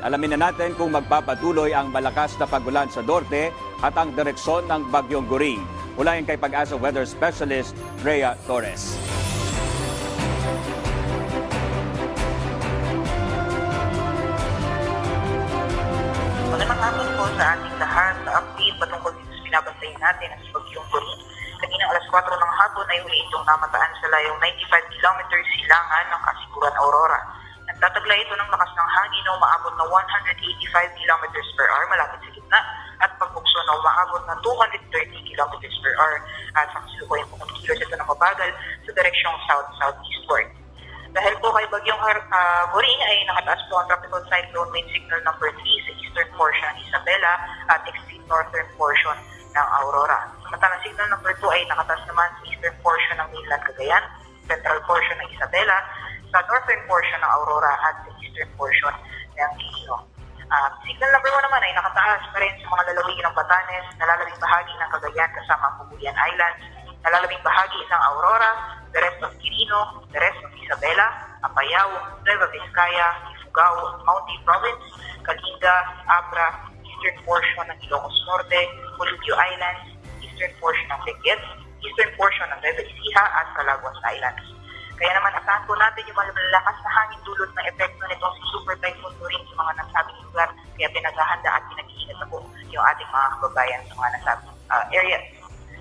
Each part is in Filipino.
alamin na natin kung magpapatuloy ang malakas na pagulan sa norte at ang direksyon ng Bagyong Goring. Mula yan kay Pag-asa Weather Specialist Rhea Torres. Magandang hapon po sa ating lahat sa update patungkol dito sa binabantayan natin ang bagyong Gorin. Kanina alas 4 ng hapon ay uli itong namataan sa layong 95 kilometers silangan ng Kasiguran Aurora. Nagtatagla ito ng lakas ng hangin na umaabot na 185 kilometers per hour malapit sa gitna at pagbukso na umaabot na 230 kilometers per hour at sa kasalukuyan po kumikilos ito ng mabagal sa direksyong south-southeastward. Dahil po kay Bagyong uh, Goring ay nakataas po ang tropical cyclone wind signal number 3 sa eastern portion ng Isabela at extreme northern portion ng Aurora. Samantalang signal number 2 ay nakataas naman sa eastern portion ng mainland Cagayan, central portion ng Isabela, sa northern portion ng Aurora at sa eastern portion ng Quirino. Uh, signal number 1 naman ay nakataas pa rin sa mga lalawigin ng Batanes, nalalabing bahagi ng Cagayan kasama ang Pubuyan Islands, nalalabing bahagi ng Aurora, the rest of Quirino, the rest of Isabela, Apayao, Nueva Vizcaya, Ifugao, Mountain Province, Kalinga, Abra, eastern portion ng Ilocos Norte, Polubio Islands, eastern portion ng Benguet, eastern portion ng Nueva Ecija at Calaguas Islands. Kaya naman asahan po natin yung malalakas na hangin dulot ng epekto nitong si Super Typhoon Doring sa mga nasabing lugar. Kaya pinaghahanda at pinag-iingat na po yung ating mga kababayan sa mga nasabing uh, areas.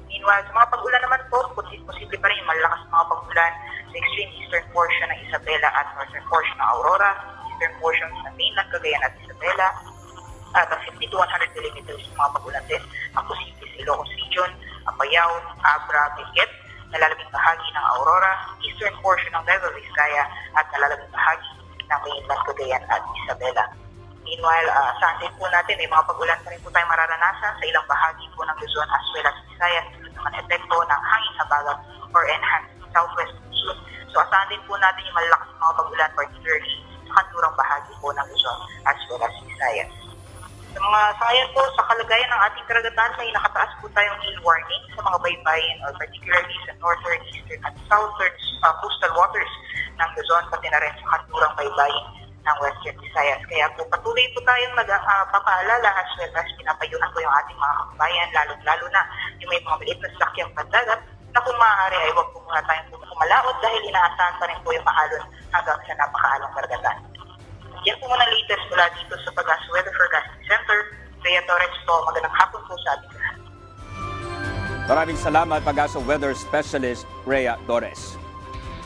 Meanwhile, sa mga pag-ulan naman po, posi- posible pa rin yung malakas mga pag-ulan sa extreme eastern portion ng Isabela at northern portion ng Aurora, eastern portion ng mainland Cagayan at Isabela, at ang 50 to 100 millimeters ng mga pag-ulan din ang posible sa Ilocos Region, Apayao, Abra, Benguet, nalalabing bahagi ng Aurora, eastern portion ng Nueva Vizcaya at nalalabing bahagi ng mainland Cagayan at Isabela. Meanwhile, uh, sa atin po natin, may mga pag-ulan pa rin po tayong mararanasan sa ilang bahagi po ng Luzon as well as Visayas dito naman epekto ng hangin habagat or enhanced southwest monsoon. So asahan din po natin yung malalakas mga pag-ulan particularly sa kanturang bahagi po ng Luzon as well as Visayas. Sa mga sayan po, sa kalagayan ng ating karagatan, may nakataas po tayong hail warning sa mga baybayin or particularly sa northern, eastern at southern uh, coastal waters ng Luzon, pati na rin sa kanturang baybayin ng Western Visayas. Kaya po patuloy po tayong nagpapaalala as well as pinapayuhan ko yung ating mga kababayan, lalo-lalo na yung may mga maliit na sakyang pandagat na kung maaari ay huwag po muna tayong pumalaot dahil inaasahan pa rin po yung mahalon hanggang sa napakaalong karagatan. Yan po muna latest mula dito sa Pag-asa Weather Forecasting Center. Rhea Torres po, magandang hapon po sa ating lahat. Maraming salamat Pag-asa Weather Specialist Rhea Torres.